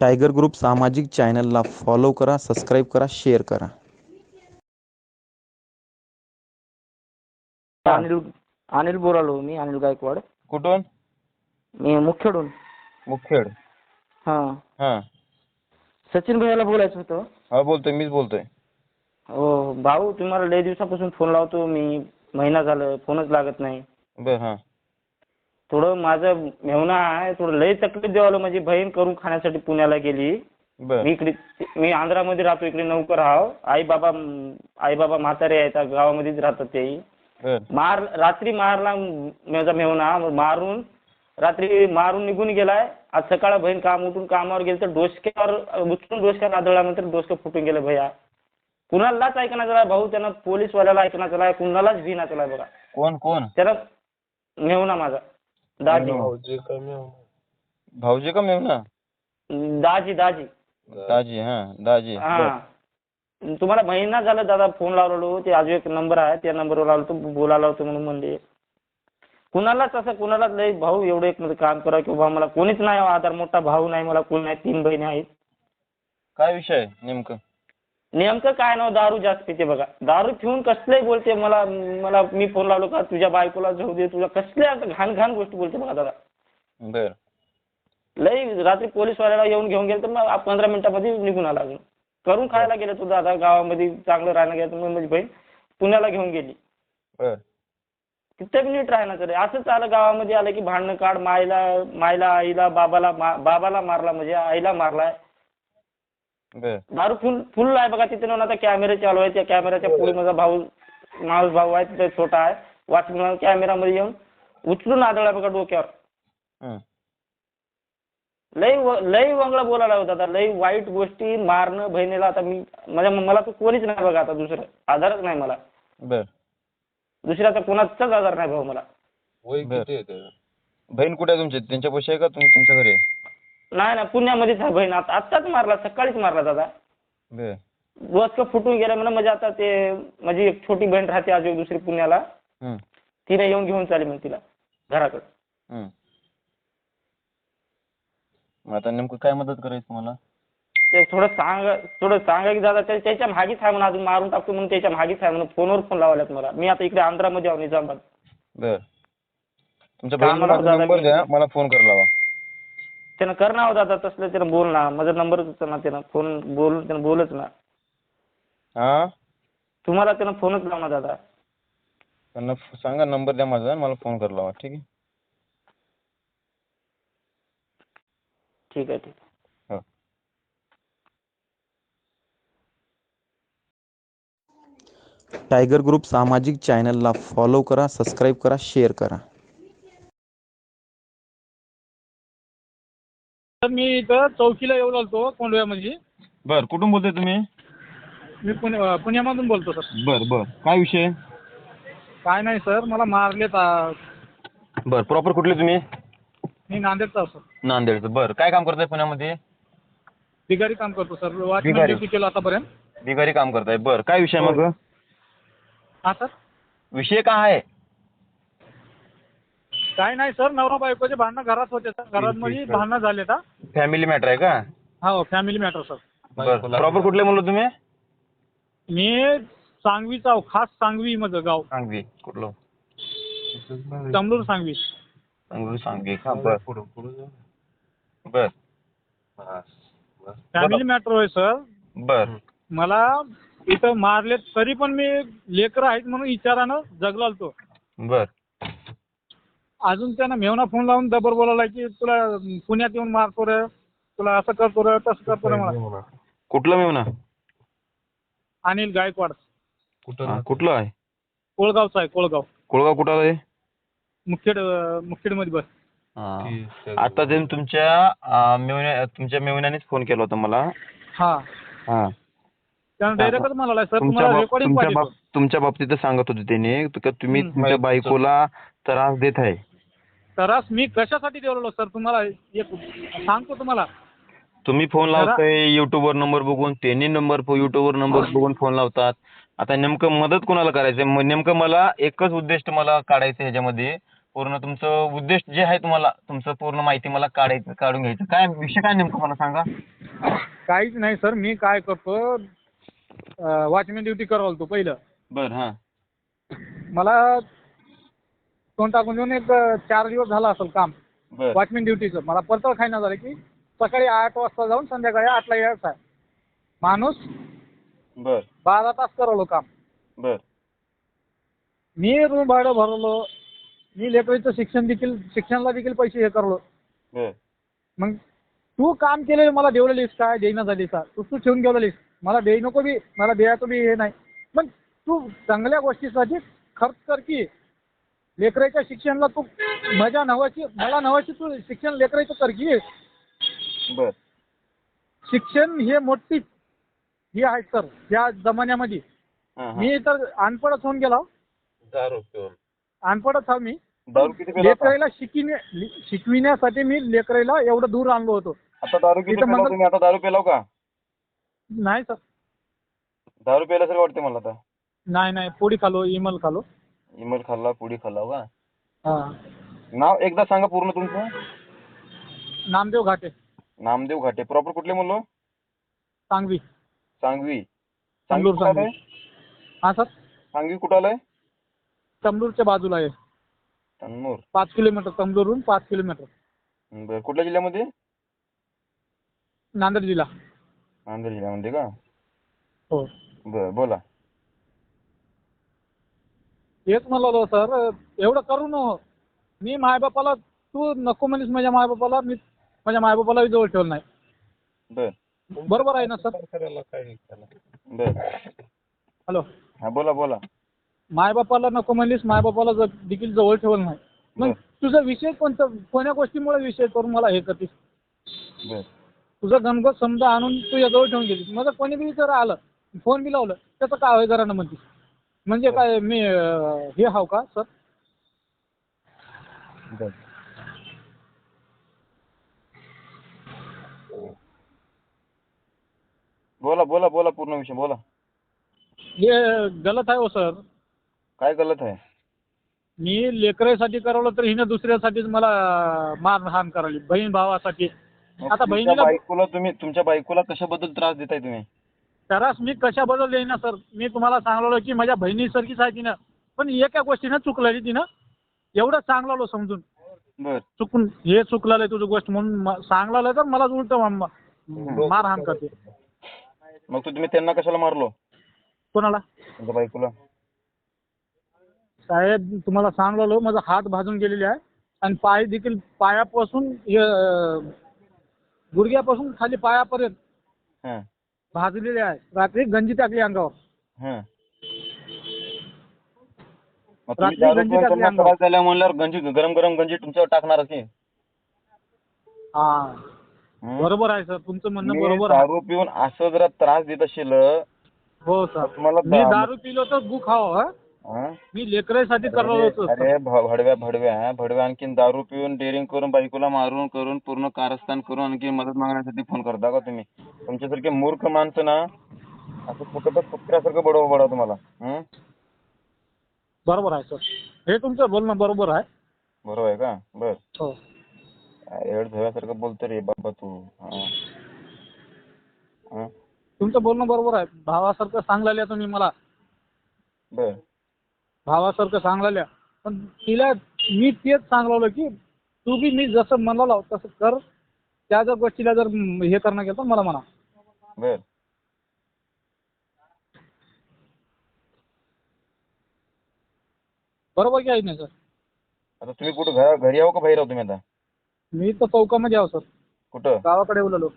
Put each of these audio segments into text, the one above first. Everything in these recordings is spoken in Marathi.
टायगर ग्रुप सामाजिक चॅनलला फॉलो करा सबस्क्राईब करा शेअर करा. अनिल अनिल बोलालो मी अनिल गायकवाड. कुठून? मी मुखेडून. मुखेड. हां. हां. सचिन भैयाला बोलायचं होतं. हा बोलतोय मीच बोलतोय. हो भाऊ तुम्हाला लय दिवसापासून फोन लावतो मी महिना झालं फोनच लागत नाही. बर हां. थोडं माझं मेहना आहे थोडं लय तकलीफ द्यावलं माझी बहीण करून खाण्यासाठी पुण्याला गेली. बर. मी इकडे मी आंध्रामध्ये राहतो इकडे नौकर आहो. आई बाबा आई बाबा म्हातारे आहेत त्या गावामध्येच राहतात तेही बर. मार रात्री मारला माझा मेहना मारून रात्री मारून निघून गेलाय. आज सकाळ बहीण काम उठून कामावर गेलं तर डोसक्यावर उचलून डोसक्यावर आदळल्यानंतर डोसकं फुटून गेलं भैया. कुणालाच ऐकणार त्याला भाऊ त्यानं पोलीसवाल्याला ऐकणार त्याला कुणालाच भिना त्याला बघा. कोण कोण? त्याला मेहुणा माझा. दाजी. भाऊजी का मेवना दाजी दाजी. दाजी हा दाजी. हा. तुम्हाला महिना झाला दादा फोन लावलेलो. ते अजून एक नंबर आहे त्या नंबरवर आलो तो बोलायला होतो म्हणून म्हणले. कुणालाच असं कुणालाच लय भाऊ एवढं एक मध्ये काम करा किंवा मला कोणीच नाही आधार मोठा भाऊ नाही मला कोण नाही तीन बहिणी आहेत. काय विषय आहे नेमकं? नेमकं काय नाव दारू जास्त पिते बघा. दारू पिऊन कसलंही बोलते मला मला मी फोन लावलो का तुझ्या बायकोला जाऊ दे तुझ्या कसल्या आता घाण घाण गोष्टी बोलते बघा दादा बर. लई रात्री पोलीसवाल्याला येऊन घेऊन गेलं तर मग पंधरा मिनिटामध्ये निघून आला अजून. करून खायला गेलं तो दादा गावामध्ये चांगलं राहणं गेलं तर माझी बहीण पुण्याला घेऊन गेली. बर. किती मिनिट राहणार तरी. असंच आलं गावामध्ये आलं की भांडणं काढ मायला मायला आईला बाबाला मा बाबाला मारला म्हणजे आईला मारलाय. दारू फुल फुल आहे बघा तिथे ना आता कॅमेरे चालू आहे त्या कॅमेऱ्याच्या पुढे माझा भाऊ माणूस भाऊ आहे तिथे छोटा आहे. वॉचमॅन कॅमेरामध्ये येऊन उचलून आदळला बघा डोक्यावर. लई व लई वंगळं बोलायला होता आता लई वाईट गोष्टी मारणं बहिणीला आता मी म्हणजे मला तर कोणीच नाही बघा आता दुसरं. आधारच नाही मला. बर. दुसऱ्या आता कोणाचाच आधार नाही भाऊ मला. बहीण कुठे आहे तुमची? त्यांच्या पैसे आहे का तुम तुमच्या घरी आहे? नाही नाही पुण्यामध्येच आहे बहीण. आता आत्ताच मारला सकाळीच मारला दादा. बर. डोसकं फुटून गेलं म्हणून म्हणजे आता ते माझी एक छोटी बहीण राहते अजून दुसरी पुण्याला. हं. तिने येऊन घेऊन चालली मग तिला घराकडे. मग आता नेमकं काय मदत करायची तुम्हाला? ते थोडं सांगा थोडं सांगा की दादा त्या- त्याच्या मागेच आहे म्हणून अजून मारून टाकतो म्हणून त्याच्या मागेच आहे म्हणून फोनवर फोन लावायलात मला. मी आता इकडे आंध्रामध्ये आहो निजामाबाद. बर. तुमच्या कामाला बहिणीला दादा नंबर मी- द्या मला फोन करायला लावा. त्यानं कर ना हो दादा तसलं त्यानं बोल ना. माझा नंबरच होता ना त्यानं. फोन बोल त्यानं बोलच ना. हा? तुम्हाला त्यानं फोनच लावणार दादा. त्यांना फ- सांगा नंबर द्या माझा मला फोन करायला लावा ठीक आहे? ठीक आहे ठीक आहे. हो. टायगर ग्रुप सामाजिक चॅनलला फॉलो करा सबस्क्राईब करा शेअर करा. तर मी इथं चौकीला येऊ लागतो कोंडव्यामध्ये. बर कुठून बोलताय तुम्ही? मी पुणे पुण्यामधून बोलतो सर. बर बर. काय विषय? काय नाही सर. मला मारलेत आ, बर प्रॉपर कुठले तुम्ही? मी नांदेडचा सर नांदेडचं. बर काय काम करताय पुण्यामध्ये? बिगारी काम करतो सर. वॉचमॅन. ड्युटी केलं आतापर्यंत. बिगारी काम करताय. बर काय विषय मग? हा सर. विषय काय आहे? काय नाही सर नवरा बायकोचे भांडणं घरात होते सर. घरात मध्ये भांडणं झाले का फॅमिली मॅटर आहे का? हो फॅमिली मॅटर सर. प्रॉपर कुठले म्हणलो तुम्ही? मी सांगवीचा आहो, खास सांगवी माझं गाव. सांगवी कुठलं? तमलूर सांगवी. सांगवी सांगवी का? बर. बर. फॅमिली मॅटर होय सर. बर. मला इथं मारलेत तरी पण मी लेकरं आहेत म्हणून विचारानं जगलो आलतो बर. अजून त्यानं मेवना फोन लावून दबर बोलायला की तुला पुण्यात येऊन मारतो रे तुला असं करतो रे तसं करतो रे मला कुठलं मी म्हणा अनिल गायकवाड. हा, कुठलं आहे? कोळगावचा आहे कोळगाव. कोळगाव कुठं आहे? मुखेड मुखेडमध्ये बस. हा. आता ते तुमच्या मेवण्या तुमच्या मेवण्यानेच फोन केला होता मला. हा. हा. त्यानं डायरेक्टच म्हणाला सर तुमच्या तुम्हाला रेकॉर्डिंग बाबतीत सांगत होते त्याने का तुम्ही हं. तुमच्या बायकोला त्रास देत आहे. त्रास मी कशासाठी देवलो सर? तुम्हाला एक सांगतो तुम्हाला. तुम्ही फोन लावताय युट्यूबवर नंबर बघून त्यांनी नंबर युट्यूबवर नंबर बघून फोन लावतात. आता नेमकं मदत कोणाला करायचं नेमकं मला एकच उद्दिष्ट मला काढायचं ह्याच्यामध्ये. पूर्ण तुमचं उद्देश जे आहे तुम्हाला तुमचं पूर्ण माहिती मला काढायचं काढून घ्यायचं. काय विषय काय नेमकं मला सांगा? काहीच नाही सर. मी काय करतो वॉचमॅन ड्युटी करावं तो पहिलं. बर हा. मला तोंड टाकून देऊन एक चार दिवस झाला असेल काम. बर. वॉचमॅन ड्युटीचं मला परतळ खायला झालं की सकाळी आठ वाजता जाऊन संध्याकाळी आठला यायचं. आहे माणूस बर. बारा तास करवलं काम. बर. मी रूम भाडं भरलो मी लेकराचं शिक्षण देखील शिक्षणाला देखील पैसे हे करलो बर. मग तू काम केलेलं मला देवलेलीस काय? देईना झाली का? तू तू ठेवून गेलेलीस मला देई नको बी मला द्यायचं बी हे नाही. पण तू चांगल्या गोष्टीसाठी खर्च कर की. लेकराच्या शिक्षणाला तू मजा नवाची मला नवाची तू शिक्षण लेकराचं कर की बर. शिक्षण हे मोठी ही आहे सर या जमान्यामध्ये. हा, हा. मी तर अनपडच होऊन गेलो. दारू पिऊन. अनपडच हा मी. दारू किती पिला होता? लेकराला शिकविण्या शिकविण्यासाठी मी लेकराला एवढं दूर आणलो होतो. आता दारू किती इथं पिला मंगल- तुम्ही? आता दारू पिलाव का? नाही सर. दारू प्यायल्यासारखं वाटते मला आता. नाही नाही. पोळी खालो इमल खालो. इमल खाल्ला पुडी खाल्ला का हा. नाव एकदा सांगा पूर्ण तुमचं. नामदेव घाटे. नामदेव घाटे. प्रॉपर कुठले म्हणलो सांगवी. सांगवी. कुठं आलंय? सांगवी. हा सर? सांगवी कुठं आलंय? तमलूरच्या बाजूला आहे. तन्नूर पाच किलोमीटर तमलूरहून पाच किलोमीटर. बर कुठल्या जिल्ह्यामध्ये? नांदेड जिल्हा. नांदेड जिल्ह्यामध्ये का? हो. बर बोला. हेच म्हणलो सर एवढं करू नको. मी मायबापाला तू नको म्हणलीस माझ्या मायबापाला मी माझ्या मायबापाला जवळ ठेवलं नाही. बर. बरोबर आहे ना सर? बर. हॅलो. हा बोला बोला. मायबापाला नको म्हणलीस मायबापाला ज- देखील जवळ ठेवलं नाही. मग. तुझा विषय कोणता? कोण्या गोष्टीमुळे विषय करून मला हे करतीस? बर. तुझं गणगोत समजा आणून तू याजवळ ठेवून गेलीस. माझं कोणी बी जर आलं फोन बी लावलं त्याचं काय होय घरानं म्हणतीस? म्हणजे काय मी अं, हे हाव का सर? बर. बोला बोला बोला पूर्ण विषय बोला. हे गलत आहे हो सर. काय गलत आहे? मी लेकरासाठी करवलं तर हिनं दुसऱ्यासाठीच मला मारहाण करावी बहीण भावासाठी. आता तुमच्या बहिणीला बायकोला तुम्ही तुमच्या बायकोला कशाबद्दल त्रास देताय तुम्ही? त्रास मी कशाबद्दल देईन ना सर? मी तुम्हाला सांगलो की माझ्या बहिणीसारखीच आहे तिनं. पण एका गोष्टीनं चुकलेली तिनं. एवढं सांगलो समजून. बर. चुकून हे चुकलेलं तुझी गोष्ट म्हणून सांगलेलं तर मला उलट मारहाण करते मग तू तुम्ही त्यांना कशाला मारलो? कोणाला? बायकोला. साहेब तुम्हाला सांगलेलो माझा हात भाजून गेलेले आहे. आणि पाय देखील पायापासून गुडघ्यापासून खाली पायापर्यंत. भाजलेले आहे रात्री गंजी टाकली अंगावर हां मग तुम्ही रात्री दारू गंजी पिऊन टाकली त्यांना अंगावर. त्रास झाल्या म्हणल्यावर गंजी गरम गरम गंजी तुमच्यावर टाकणारच की हा हं? बरोबर आहे सर तुमचं म्हणणं बरोबर आहे दारू पिऊन असं जरा त्रास देत असेल हो सर तुम्हाला मी दा- दारू पिलो तर गु खाव? हं? मी लेकरासाठी करलो होतो. अरे भडव्या भडव्या भडव्या आणखीन दारू पिऊन डेअरिंग करून बायकोला मारून करून पूर्ण कारस्थान करून आणखी मदत मागण्यासाठी फोन करता का तुम्ही? तुमच्यासारखे मूर्ख माणसं ना असं कुठं तर कुत्र्यासारखं बडव बडव तुम्हाला हं? बरोबर आहे सर. हे तुमचं बोलणं बरोबर आहे. बरोबर आहे का? बर. हो. एवढं धव्यासारखं बोलतो रे बाबा तू? तुमचं बोलणं बरोबर आहे. भावासारखं सांगलेल्या तुम्ही मला. बर. भावासारखं सांगलेल्या. पण तिला मी तेच सांगलो की तू बी मी जसं म्हणालो तसं कर. त्या जर गोष्टीला जर हे करणं गेलं तर मला म्हणा. बर. बरोबर की आहे नाही सर? आता तुम्ही कुठं घरा घरी आहो का बाहेर आहो तुम्ही आता? मी तर चौकामध्ये आहो सर. कुठं? गावाकडे उललो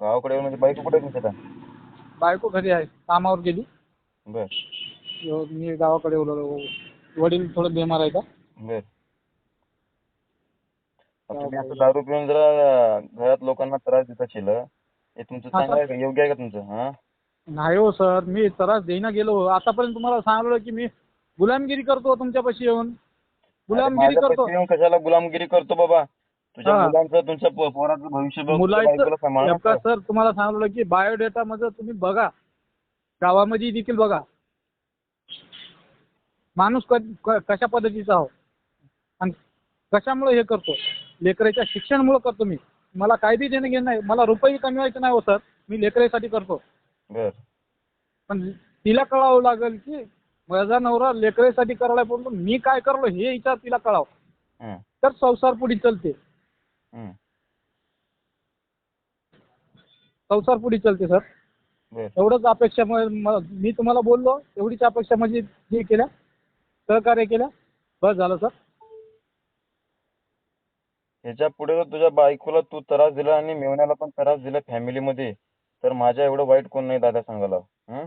गावाकडे म्हणजे बायको कुठे आहे तुमची आता? बायको घरी आहे. कामावर गेली. बर. मी गावाकडे उललो वडील थोडं बेमार आहे का बर. मग तुम्ही असं दारू पिऊन जरा घरात लोकांना त्रास देत असेल हे. तुमचं हा, चांगलं आहे का? योग्य आहे का तुमचं? हा? नाही हो सर. मी त्रास देईना गेलो. आतापर्यंत तुम्हाला सांगलो की मी गुलामगिरी करतो तुमच्यापाशी येऊन. गुलामगिरी माझ्या करतो. येऊन कशाला गुलामगिरी करतो बाबा? तुझ्या हा. मुलांचं तुमच्या पो- पोराचं भविष्य बघ तुझ्या मुलाचं बायकोला सांभाळ. ना. नेमका सर तुम्हाला सांगलो की बायोडेटा मध्ये तुम्ही बघा. गावामध्ये देखील बघा. माणूस क कशा पद्धतीचा आहो आणि कशामुळे हे करतो? लेकराच्या शिक्षणामुळे करतो मी. मला काय बी देणं घेणं नाही. मला रुपये कमवायचे नाही हो सर? मी लेकरासाठी करतो. पण तिला कळावं लागेल की माझा नवरा लेकरासाठी करायला परंतु मी काय करलो हे विचार तिला कळावं. हं, तर संसार पुढे चलते. हं. संसार पुढे चलते सर. एवढंच अपेक्षा म- तुम्हाला बोललो एवढीच अपेक्षा म्हणजे हे केल्या सहकार्य केल्या बस झालं सर. ह्याच्या पुढे जर तुझ्या बायकोला तू त्रास दिला आणि मेवण्याला पण त्रास दिला फॅमिलीमध्ये तर माझ्या एवढं वाईट कोण नाही दादा सांगायला. हं?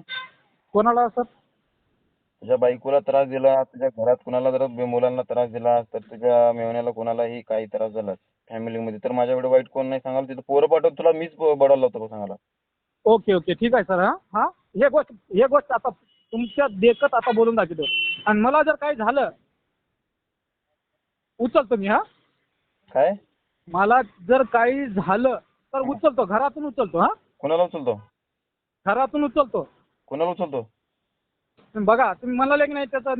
कोणाला सर? तुझ्या बायकोला त्रास दिला तुझ्या घरात कुणाला जर बे- मुलांना त्रास दिला तर तुझ्या मेवण्याला कोणालाही काही त्रास झाला फॅमिलीमध्ये. तर माझ्या एवढं वाईट कोण नाही सांगाल तिथं पोरं पाठवून तुला मीच ब- बडवलं होतं बघ सांगायला. Okay okay. ठीक आहे सर हां. हां? हे गोष्ट हे गोष्ट आता तुमच्या देखत आता बोलून दाखवतो. आणि मला जर काही झालं उचलतो मी हां. काय? मला जर काही झालं तर उचलतो. घरातून उचलतो हां. कुणाला उचलतो? घरातून उचलतो. कुणाला उचलतो? बघा तुम्ही म्हणाले की नाही त्याचा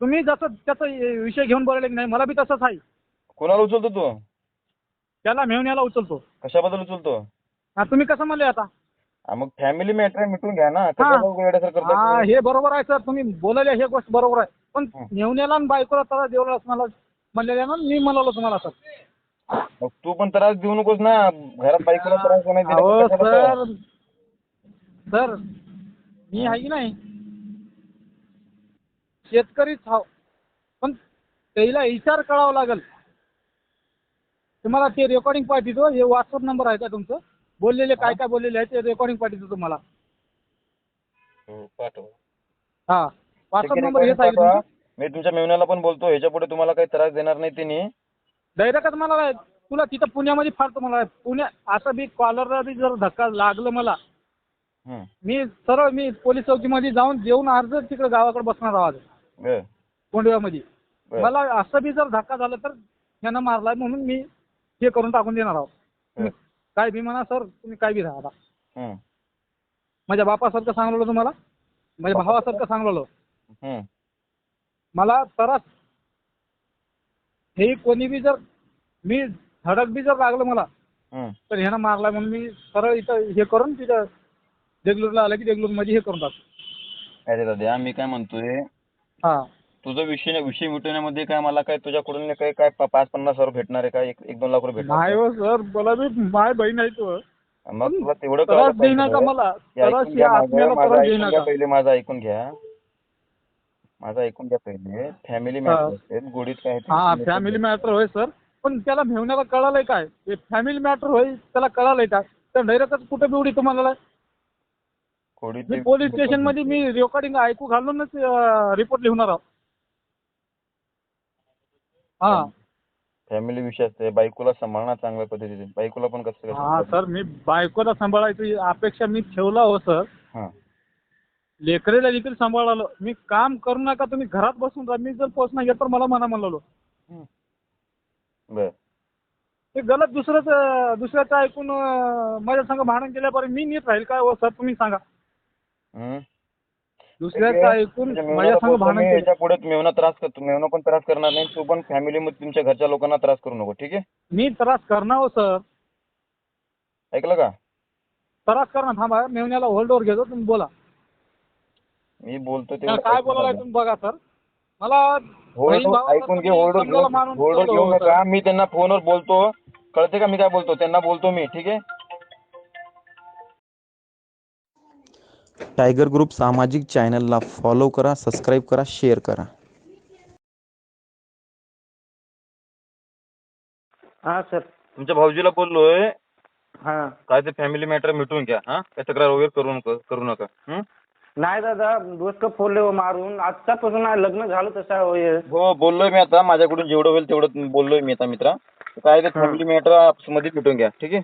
तुम्ही जसं त्याचा विषय घेऊन बोलले की नाही मला बी तसंच आहे. कुणाला उचलतो तू? त्याला मेवण्याला उचलतो. कशाबद्दल उचलतो? हा तुम्ही कसं म्हणले आता? मग फॅमिली मॅटर मिटून घ्या ना. कशाला हा हे बरोबर आहे सर तुम्ही बोलले हे गोष्ट बरोबर आहे. पण. मेवण्याला आणि बायकोला त्रास देऊ मला म्हणलेल्या ना मी म्हणालो तुम्हाला सर. मग तू पण त्रास देऊ नकोस ना. घरात बायकोला त्रास नाही दिला अहो तर कशाला सर. सर मी आहे की नाही? शेतकरीच हाव. पण त्याला विचार करावा लागेल. तुम्हाला ते रेकॉर्डिंग पाठवतो हे व्हॉट्सअप नंबर आहे का तुमचं? बोललेले काय काय बोललेले आहे ते रेकॉर्डिंग पाठवतो तुम्हाला. हो, पाठव. हा. व्हॉट्सअप नंबर पाठवा. मी तुमच्या मेवण्याला पण बोलतो ह्याच्या पुढे तुम्हाला काही त्रास देणार नाही तिने. डायरेक्टच मला तुला तिथं पुण्यामध्ये फाडतो मला पुण्या असं बी कॉलरला बी जर धक्का लागलं मला. हं, मी सरळ मी पोलीस चौकीमध्ये जाऊन देऊन अर्ज तिकडे गावाकडे बसणार आहोत बर. कोंडव्यामध्ये बर. मला असं बी जर धक्का झाला तर यानं मारलाय म्हणून मी हे करून टाकून देणार आहोत काय बी म्हणा सर तुम्ही काय बी राहा हं, माझ्या बापासारखं सांगलो तुम्हाला? माझ्या भावासारखं सांगलो. मला त्रास. हे कोणी बी जर मी धडक बी जर लागलं मला. तर ह्यानं मारलाय म्हणून मी सरळ इथं हे करून तिथं देगलूरला आलं की देगलूरमध्ये हे करून टाकतो. अरे दादा मी काय म्हणतोय हां. तुझं विषय विषय मिटवण्यामध्ये काय मला काय तुझ्याकडून काय काय पा- पाच पन्नास हजार भेटणार आहे का? एक एक दोन लाख रुपये भेटणार नाही हो सर मला बी माय बहीण आहे तो. मग तुला तेवढं त्रास कळलं देईना का पाहिजे. मला? हे ऐकून त्रास घ्या या माझं, आत्म्याला माझं त्रास ऐकून देईना घ्या का? पहिले माझं ऐकून घ्या. माझं ऐकून घ्या पहिले. फॅमिली हा. मॅटर असते गोडीत काय ते हा तुम्ही फॅमिली मॅटर होय सर. पण त्याला भेवण्याला कळालंय काय? फॅमिली मॅटर होय त्याला कळालंय का? तर डायरेक्टच कुठे बिवडी तुम्हाला? गोडीत मी ते- पोलीस स्टेशनमध्ये मी रेकॉर्डिंग ऐकू घालूनच रिपोर्ट लिहणार आहोत हा. फॅमिली विषय असते. बायकोला सांभाळणार चांगल्या पद्धतीने. बायकोला पण कसं हा सर मी बायकोला सांभाळायची अपेक्षा मी ठेवला हो सर. हा. लेकरेला देखील सांभाळालो मी काम करू नका तुम्ही घरात बसून राहा. मी जर पोचना घेत तर मला म्हणा म्हणलो बर. ते गलत दुसरंच अं, दुसऱ्याचं ऐकून अं, माझ्या संग भांडण केल्यापर्यंत मी नीट राहील काय हो सर? तुम्ही सांगा. हम्म. दुसऱ्याचं ऐकून माझ्या मेवण्याला संग बोलतो भांडण मी, केलं. याच्यापुढे मेवना त्रास करतो मेवना पण त्रास करणार नाही. तू पण फॅमिली मध्ये तुमच्या घरच्या लोकांना त्रास करू नको ठीक आहे? मी त्रास करणार हो सर ऐकलं का? त्रास करणार थांबा मेवण्याला होल्डवर घेतो तुम्ही बोला. मी बोलतो त्याला काय बोलायला तुम्ही बघा सर मला होल्ड बहीण भावाला ऐकून घे तुम्ही होल्ड समजायला मारून होल्ड ठेवलं घेऊ हो, सर. नका. मी त्यांना फोनवर बोलतो. कळते का मी काय बोलतो? त्यांना बोलतो मी ठीक आहे? टायगर ग्रुप सामाजिक चॅनलला फॉलो करा सबस्क्राईब करा शेअर करा. हां सर. तुमच्या भाऊजीला बोललोय. हां. काय ते फॅमिली मॅटर मिटवून घ्या हा. काय तक्रार वगैरे करू नका करू नका हं? नाही दादा डोसकं फोडले हो मारून. आजच्यापासून नाही लग्न झालं तसं हो हे. हो बोललोय मी आता. माझ्याकडून जेवढं होईल तेवढं बोललोय मी आता मित्रा. काय ते फॅमिली मॅटरमध्ये मिटवून घ्या ठीक आहे?